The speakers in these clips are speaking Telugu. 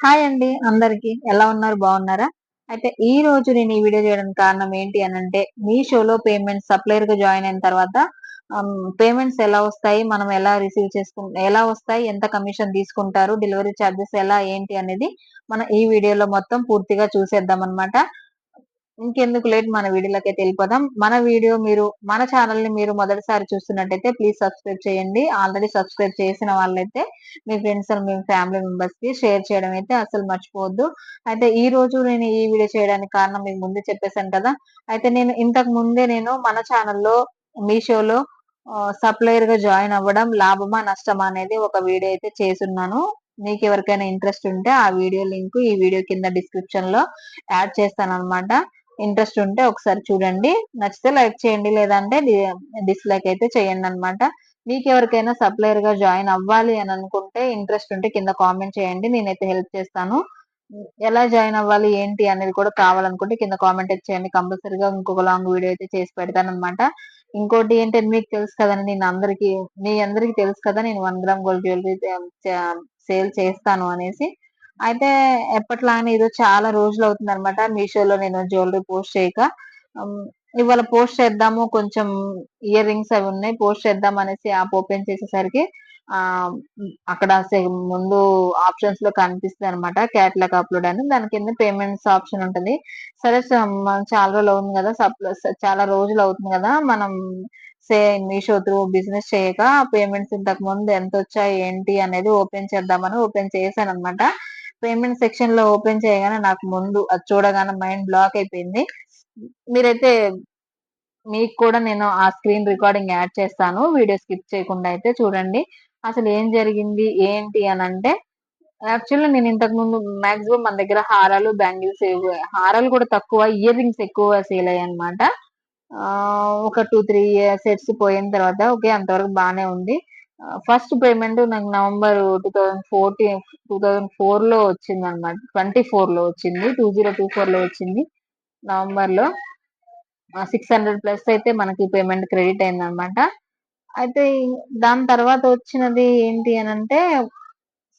హాయ్ అండి అందరికి. ఎలా ఉన్నారు? బాగున్నారా? అయితే ఈ రోజు నేను ఈ వీడియో చేయడానికి కారణం ఏంటి అని అంటే మీ షోలో పేమెంట్ సప్లైర్గా జాయిన్ అయిన తర్వాత పేమెంట్స్ ఎలా వస్తాయి? మనం ఎలా రిసీవ్ చేసుకు ఎలా వస్తాయి? ఎంత కమిషన్ తీసుకుంటారు? డెలివరీ ఛార్జెస్ ఎలా? ఏంటి అనేది మనం ఈ వీడియోలో మొత్తం పూర్తిగా చూసేద్దాం అనమాట ఇంకెందుకు లేట్ మన వీడియోలోకి అయితే వెళ్ళిపోదాం. మన వీడియో మీరు మన ఛానల్ని మీరు మొదటిసారి చూస్తున్నట్టయితే ప్లీజ్ సబ్స్క్రైబ్ చేయండి. ఆల్రెడీ సబ్స్క్రైబ్ చేసిన వాళ్ళైతే మీ ఫ్రెండ్స్ మీ ఫ్యామిలీ మెంబర్స్కి షేర్ చేయడం అయితే అసలు మర్చిపోవద్దు. అయితే ఈ రోజు నేను ఈ వీడియో చేయడానికి కారణం మీకు ముందే చెప్పేశాను కదా. అయితే నేను ఇంతకు ముందే నేను మన ఛానల్లో మీషోలో సప్లయర్గా జాయిన్ అవ్వడం లాభమా నష్టమా అనేది ఒక వీడియో అయితే చేసున్నాను మీకు ఎవరికైనా ఇంట్రెస్ట్ ఉంటే ఆ వీడియో లింక్ ఈ వీడియో కింద డిస్క్రిప్షన్లో యాడ్ చేస్తాను అనమాట ఇంట్రెస్ట్ ఉంటే ఒకసారి చూడండి. నచ్చితే లైక్ చేయండి. లేదంటే డిస్లైక్ అయితే చేయండి అనమాట మీకు ఎవరికైనా సప్లయర్గా జాయిన్ అవ్వాలి అని అనుకుంటే ఇంట్రెస్ట్ ఉంటే కింద కామెంట్ చేయండి. నేనైతే హెల్ప్ చేస్తాను. ఎలా జాయిన్ అవ్వాలి? ఏంటి? అనేది కూడా కావాలనుకుంటే కింద కామెంట్ అయితే చేయండి. కంపల్సరీగా ఇంకొక లాంగ్ వీడియో అయితే చేసి పెడతాను అనమాట ఇంకోటి ఏంటంటే మీకు తెలుసు కదండి. నేను అందరికి మీ అందరికి తెలుసు కదా. నేను one gram gold jewellery sale చేస్తాను అనేసి. అయితే ఎప్పట్లానే ఇది చాలా రోజులు అవుతుంది అనమాట మీషోలో నేను జ్యువెలరీ పోస్ట్ చేయక. ఇవాళ పోస్ట్ చేద్దాము. కొంచెం ఇయర్ రింగ్స్ అవి ఉన్నాయి. పోస్ట్ చేద్దాం అనేసి యాప్ ఓపెన్ చేసేసరికి ఆ అక్కడ ముందు ఆప్షన్స్లో కనిపిస్తుంది అనమాట క్యాట్లాగ్ అప్లోడ్ అని. దాని కింద పేమెంట్స్ ఆప్షన్ ఉంటుంది. సరే చాలా రోజులు అవుతుంది కదా. చాలా రోజులు అవుతుంది కదా. మనం సే మీషో త్రూ బిజినెస్ చేయక పేమెంట్స్ ఇంతకు ముందు ఎంత వచ్చాయి ఏంటి అనేది ఓపెన్ చేద్దామని ఓపెన్ చేశాను అనమాట పేమెంట్ సెక్షన్లో ఓపెన్ చేయగానే నాకు ముందు అది చూడగానే మైండ్ బ్లాక్ అయిపోయింది. మీరైతే మీకు కూడా నేను ఆ స్క్రీన్ రికార్డింగ్ యాడ్ చేస్తాను. వీడియో స్కిప్ చేయకుండా అయితే చూడండి. అసలు ఏం జరిగింది? ఏంటి అని అంటే యాక్చువల్లీ నేను ఇంతకు ముందు మాక్సిమం మన దగ్గర హారాలు బ్యాంగిల్స్ హారాలు కూడా తక్కువ ఇయర్ రింగ్స్ ఎక్కువ సేల్ అయ్యాయి అనమాట ఒక టూ త్రీ సెట్స్ పోయిన తర్వాత ఓకే అంతవరకు బాగానే ఉంది. ఫస్ట్ పేమెంట్ నాకు November two thousand fourteen two thousand ఫోర్లో వచ్చింది అనమాట ట్వంటీ ఫోర్లో వచ్చింది టూ జీరో టూ ఫోర్లో వచ్చింది నవంబర్లో సిక్స్ హండ్రెడ్ ప్లస్ అయితే మనకి పేమెంట్ క్రెడిట్ అయింది అనమాట అయితే దాని తర్వాత వచ్చినది ఏంటి అని అంటే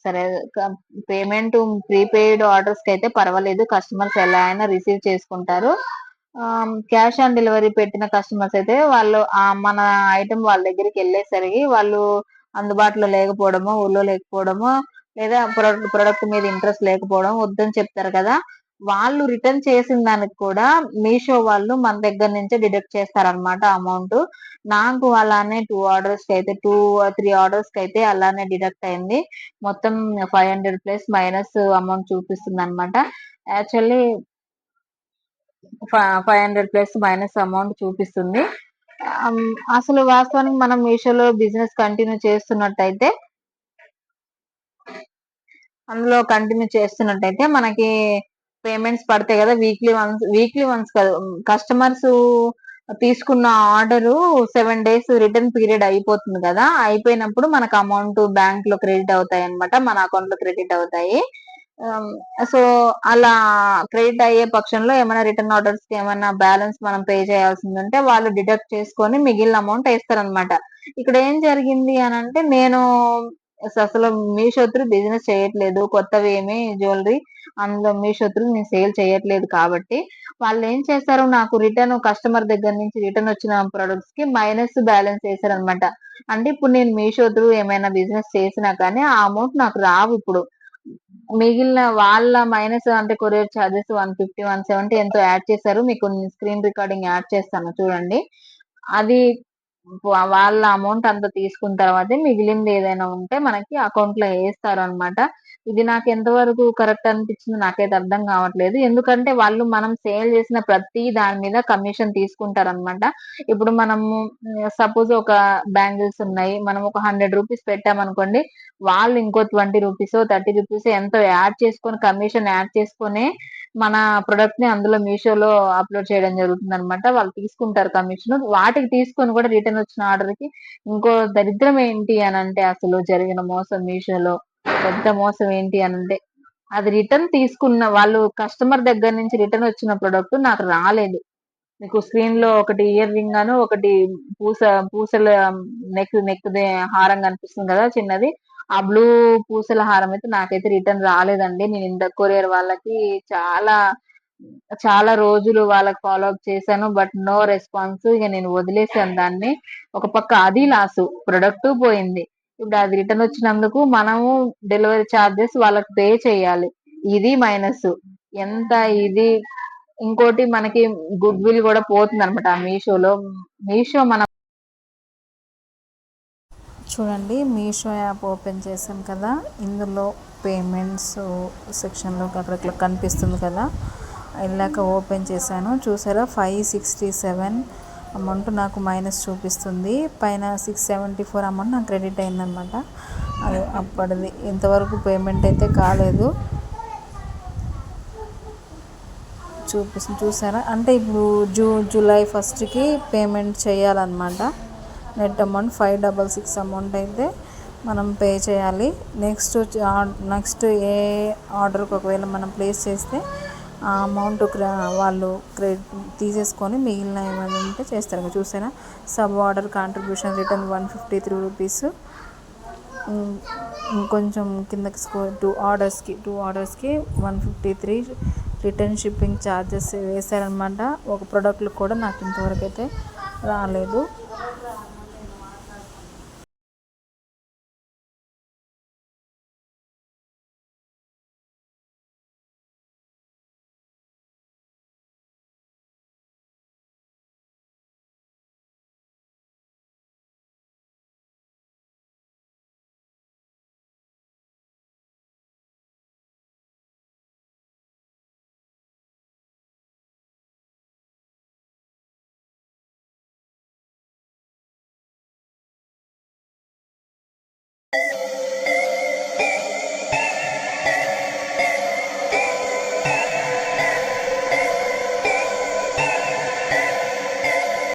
సరే పేమెంట్ ప్రీపెయిడ్ ఆర్డర్స్కి అయితే పర్వాలేదు. కస్టమర్స్ ఎలా అయినా రిసీవ్ చేసుకుంటారు. క్యాష్ ఆన్ డెలివరీ పెట్టిన కస్టమర్స్ అయితే వాళ్ళు మన ఐటమ్ వాళ్ళ దగ్గరికి వెళ్ళేసరికి వాళ్ళు అందుబాటులో లేకపోవడము ఊళ్ళో లేకపోవడము లేదా ప్రొడక్ట్ ప్రొడక్ట్ మీద ఇంట్రెస్ట్ లేకపోవడం వద్దని చెప్తారు కదా. వాళ్ళు రిటర్న్ చేసిన దానికి కూడా మీషో వాళ్ళు మన దగ్గర నుంచే డిడక్ట్ చేస్తారనమాట అమౌంట్. నాకు అలానే టూ ఆర్డర్స్కి అయితే టూ త్రీ ఆర్డర్స్కి అయితే అలానే డిడక్ట్ అయింది. మొత్తం five hundred plus minus amount చూపిస్తుంది అనమాట actually five hundred plus minus amount చూపిస్తుంది. అసలు వాస్తవానికి మనం మీషోలో బిజినెస్ కంటిన్యూ చేస్తున్నట్టయితే అందులో కంటిన్యూ చేస్తున్నట్టయితే మనకి పేమెంట్స్ పడతాయి కదా వీక్లీ వన్స్ వీక్లీ వన్స్ కదా. కస్టమర్స్ తీసుకున్న order seven days return period అయిపోతుంది కదా. అయిపోయినప్పుడు మనకు అమౌంట్ బ్యాంక్లో క్రెడిట్ అవుతాయి అనమాట మన అకౌంట్లో క్రెడిట్ అవుతాయి. Um, సో అలా క్రెడిట్ అయ్యే పక్షంలో ఏమైనా రిటర్న్ ఆర్డర్స్కి ఏమైనా బ్యాలెన్స్ మనం పే చేయాల్సింది ఉంటే వాళ్ళు డిడక్ట్ చేసుకొని మిగిలిన అమౌంట్ వేస్తారనమాట ఇక్కడ ఏం జరిగింది అని అంటే నేను అసలు మీ శత్రు బిజినెస్ చేయట్లేదు. కొత్తవి ఏమి జ్యువెలరీ అందులో మీ శత్రు నేను సేల్ చేయట్లేదు కాబట్టి. వాళ్ళు ఏం చేస్తారు? నాకు రిటర్న్ కస్టమర్ దగ్గర నుంచి రిటర్న్ వచ్చిన ప్రొడక్ట్స్కి మైనస్ బ్యాలెన్స్ చేశారనమాట అంటే ఇప్పుడు నేను మీ శత్రు ఏమైనా బిజినెస్ చేసినా కానీ ఆ అమౌంట్ నాకు రావు ఇప్పుడు. మిగిలిన వాళ్ళ మైనస్ అంటే courier charges one fifty one seventy ఎంతో యాడ్ చేశారు. మీకు స్క్రీన్ రికార్డింగ్ యాడ్ చేస్తాను చూడండి. అది వాళ్ళ అమౌంట్ అంత తీసుకున్న తర్వాతే మిగిలింది ఏదైనా ఉంటే మనకి అకౌంట్లో వేస్తారు అనమాట ఇది నాకు ఎంతవరకు కరెక్ట్ అనిపించింది నాకైతే అర్థం కావట్లేదు. ఎందుకంటే వాళ్ళు మనం సేల్ చేసిన ప్రతి దాని మీద కమిషన్ తీసుకుంటారు అనమాట ఇప్పుడు మనము సపోజ్ ఒక బ్యాంగిల్స్ ఉన్నాయి మనం ఒక హండ్రెడ్ రూపీస్ పెట్టామనుకోండి వాళ్ళు ఇంకో ట్వంటీ రూపీస్ థర్టీ రూపీస్ ఎంతో యాడ్ చేసుకొని కమిషన్ యాడ్ చేసుకొని మన ప్రొడక్ట్ని అందులో మీషోలో అప్లోడ్ చేయడం జరుగుతుంది అనమాట వాళ్ళు తీసుకుంటారు కమిషన్ వాటికి తీసుకొని కూడా రిటర్న్ వచ్చిన ఆర్డర్కి ఇంకో దరిద్రం ఏంటి అని అంటే అసలు జరిగిన మోసం మీషోలో పెద్ద మోసం ఏంటి అని అంటే అది రిటర్న్ తీసుకున్న వాళ్ళు కస్టమర్ దగ్గర నుంచి రిటర్న్ వచ్చిన ప్రొడక్ట్ నాకు రాలేదు. మీకు స్క్రీన్లో ఒకటి ఇయర్ రింగ్ అను ఒకటి పూస పూసల నెక్ నెక్ హారం కనిపిస్తుంది కదా చిన్నది. ఆ బ్లూ పూసల హారం అయితే నాకైతే రిటర్న్ రాలేదండి. నేను ఇంత కొరియర్ వాళ్ళకి చాలా చాలా రోజులు వాళ్ళకి ఫాలో అప్ చేశాను బట్ నో రెస్పాన్స్. ఇక నేను వదిలేసాను దాన్ని. ఒక పక్క అది లాసు ప్రొడక్ట్ పోయింది. ఇప్పుడు అది రిటర్న్ వచ్చినందుకు మనము డెలివరీ ఛార్జెస్ వాళ్ళకి పే చేయాలి. ఇది మైనస్. ఎంత ఇది ఇంకోటి మనకి గుడ్ విల్ కూడా పోతుంది అనమాట మీషోలో. మీషో మన చూడండి మీషో యాప్ ఓపెన్ చేసాం కదా. ఇందులో పేమెంట్స్ సెక్షన్లో అక్కడ కనిపిస్తుంది కదా. వెళ్ళాక ఓపెన్ చేశాను. చూసారా? ఫైవ్ సిక్స్టీ సెవెన్ అమౌంట్ నాకు మైనస్ చూపిస్తుంది. పైన సిక్స్ సెవెంటీ ఫోర్ అమౌంట్ నాకు క్రెడిట్ అయిందనమాట అది అప్పటిది. ఇంతవరకు పేమెంట్ అయితే కాలేదు. చూపిస్తుంది చూసారా? అంటే ఇప్పుడు జూ జూలై ఫస్ట్కి పేమెంట్ చేయాలన్నమాట. Net amount five double six amount అయితే మనం పే చేయాలి. నెక్స్ట్ నెక్స్ట్ ఏ ఆర్డర్కి ఒకవేళ మనం ప్లేస్ చేస్తే ఆ అమౌంట్ వాళ్ళు క్రెడిట్ తీసేసుకొని మిగిలిన ఏమైనా ఉంటే చేస్తారు. చూసారా? Sub order contribution return one fifty three rupees. ఇంకొంచెం కిందకి స్కో టూ ఆర్డర్స్కి two ఆర్డర్స్కి one fifty three return shipping charges వేశారనమాట ఒక ప్రోడక్ట్లు కూడా నాకు ఇంతవరకు అయితే రాలేదు.